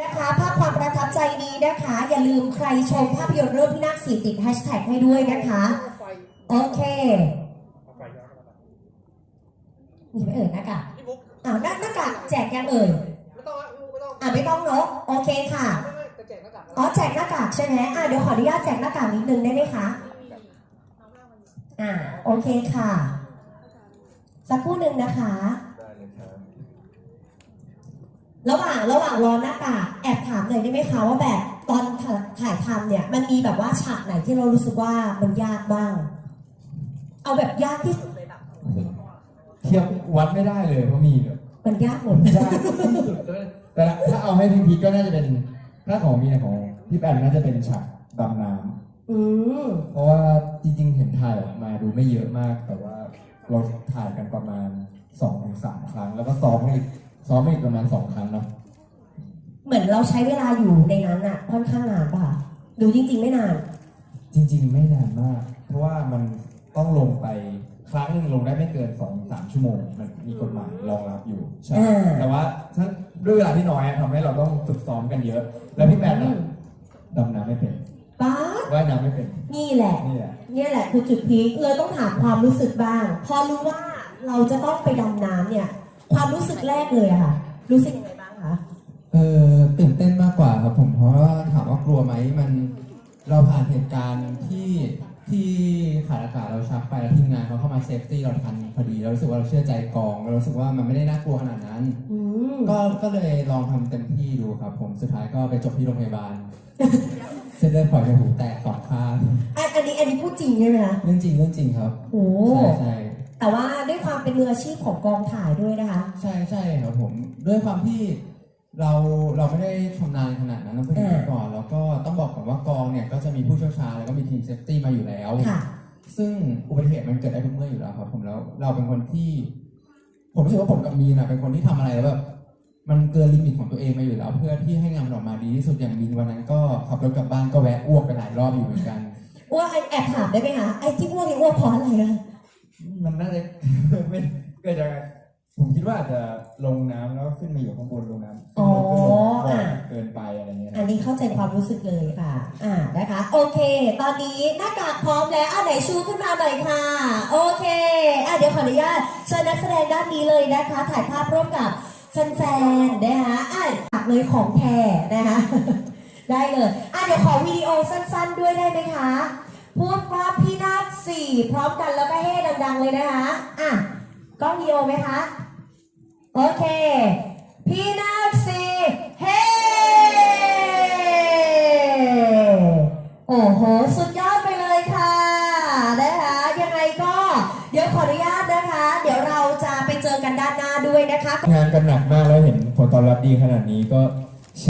นะคะภาพความประทับใจนี้นะคะ อย่าลืมใครชมภาพยนตร์เรื่องพินาศสีติดแฮชแท็กให้ด้วยนะคะ โอเคมีไหมเอ่ยหน้ากากพี่บุ๊กอ่าหน้าหน้ากากแจกยังเอ่ยไม่ต้องละไม่ต้องอ่าไม่ต้องเนาะโอเคค่ะไม่ไม่จะแจกหน้ากากอ๋อแจกหน้ากากใช่ไหมอ่าเดี๋ยวขออนุญาตแจกหน้ากากนิดนึงได้ไหมคะอ่าโอเคค่ะ สักครู่หนึ่งนะคะได้เลยค รับระหว่างระหว่างรอหน้ากากแอบถามหน่อยได้ไหมคะว่าแบบตอนถ่ายทำเนี่ย มันมีแบบว่าฉากไหนที่เรารู้สึกว่ามันยากบ้าง เอาแบบยากที่สุดเลยแบบเทียบวัดไม่ได้เลยเพราะมีแบบมันยากหมดยากที่สุดเลยแต่ถ้าเอาให้พีคๆก็น่าจะเป็นถ้าของมียของพี่แปนน่าจะเป็นฉากดำน้อืมำเพราะว่าจริง ๆ เห็นถ่ายออกมาดูไม่เยอะมาก แต่ว่าเราถ่ายกันประมาณสองถึงสามครั้ง แล้วก็ซ้อมอีก ซ้อมอีกประมาณสองครั้งเนาะเหมือนเราใช้เวลาอยู่ในนั้นอะค่อนข้างนานป่ะดูจริง ๆ ไม่นาน จริง ๆ ไม่นานมาก เพราะว่ามันต้องลงไปครั้งหนึ่งลงได้ไม่เกินสองสามชั่วโมง มันมีกฎหมายรองรับอยู่ใช่อ่า แต่ว่าถ้าด้วยเวลาที่น้อยอะทำให้เราต้องฝึกซ้อมกันเยอะ แล้วพี่แปนอะดำน้ำไม่เป็นป้าดว่ายน้ำไม่เป็นนี่แหละ นี่แหละ เนี่ยแหละคือจุดพีคเลยต้องถามความรู้สึกบ้าง พอรู้ว่าเราจะต้องไปดำน้ำเนี่ย ความรู้สึกแรกเลยอะค่ะ รู้สึกยังไงบ้างคะ เออตื่นเต้นมากกว่าครับผมเพราะว่าถามว่ากลัวไหมมันเราผ่านเหตุการณ์ที่ที่ขาดอากาศเราชักไปแล้วทีมงานเขาเข้ามาเซฟตี้เราทันพอดีเรารู้สึกว่าเราเชื่อใจกองเรารู้สึกว่ามันไม่ได้น่ากลัวขนาดนั้น อืม ก็ก็เลยลองทำเต็มที่ดูครับ ผมสุดท้ายก็ไปจบที่โรงพยาบาล เส้นเลือดฝอยในหูแตกสองข้างอันอันนี้อันนี้พูดจริงใช่ไหมคะเรื่องจริงเรื่องจริงครับโอ้ใช่ใช่ แต่ว่าด้วยความเป็นมืออาชีพของกองถ่ายด้วยนะคะ ใช่ใช่ครับผมด้วยความที่เราเราไม่ได้ชำนาญขนาดนั้นเราเพิ่งเห็นก่อนแล้วก็ต้องบอกก่อนว่ากองเนี่ยก็จะมีผู้เชี่ยวชาญแล้วก็มีทีมเซฟตี้มาอยู่แล้ว ค่ะ ซึ่งอุบัติเหตุมันเกิดได้ทุกเมื่ออยู่แล้วครับผมแล้วเราเป็นคนที่ ผมรู้สึกว่าผมกับมีนอะเป็นคนที่ทำอะไรแล้วแบบมันเกินลิมิตของตัวเองมาอยู่แล้ว เพื่อที่ให้งานมันออกมาดีที่สุดอย่างมีนวันนั้นก็ขับรถกลับบ้านก็แวะอ้วกไปหลายรอบอยู่เหมือนกัน อ้วกแอบถามได้ไหมคะ ไอ้ที่อ้วกนี่อ้วกเพราะอะไรอะ มันน่าจะ ไม่เกิดจากผมคิดว่าจะลงน้ำแล้วขึ้นมาอยู่ข้างบนลงน้ำโอ้อะ เกินไปอะไรเงี้ยอันนี้เข้าใจความรู้สึกเลยค่ะ อ่า นะคะ โอเค ตอนนี้หน้ากากพร้อมแล้วอะไหนชูขึ้นมาหน่อยค่ะ โอเคอะเดี๋ยวขออนุญาตเชิญนักแสดงด้านนี้เลยนะคะ ถ่ายภาพร่วมกับแฟนๆ นะคะอะตักเลยของแท้นะคะ ได้เลยอะเดี๋ยวขอวิดีโอสั้นๆ ด้วยได้ไหมคะ พูดว่าพี่นัท 4 พร้อมกันแล้วก็เฮ่ดัง ๆ เลยนะคะ อะกล้องมีโอไหมคะ โอเค พี่นาคสี่เฮ่โอ้โห สุดยอดไปเลยค่ะ นะคะ ยังไงก็ เดี๋ยวขออนุญาตนะคะ เดี๋ยวเราจะไปเจอกันด้านหน้าด้วยนะคะ งานกันหนักมากแล้วเห็นผลตอบรับดีขนาดนี้ก็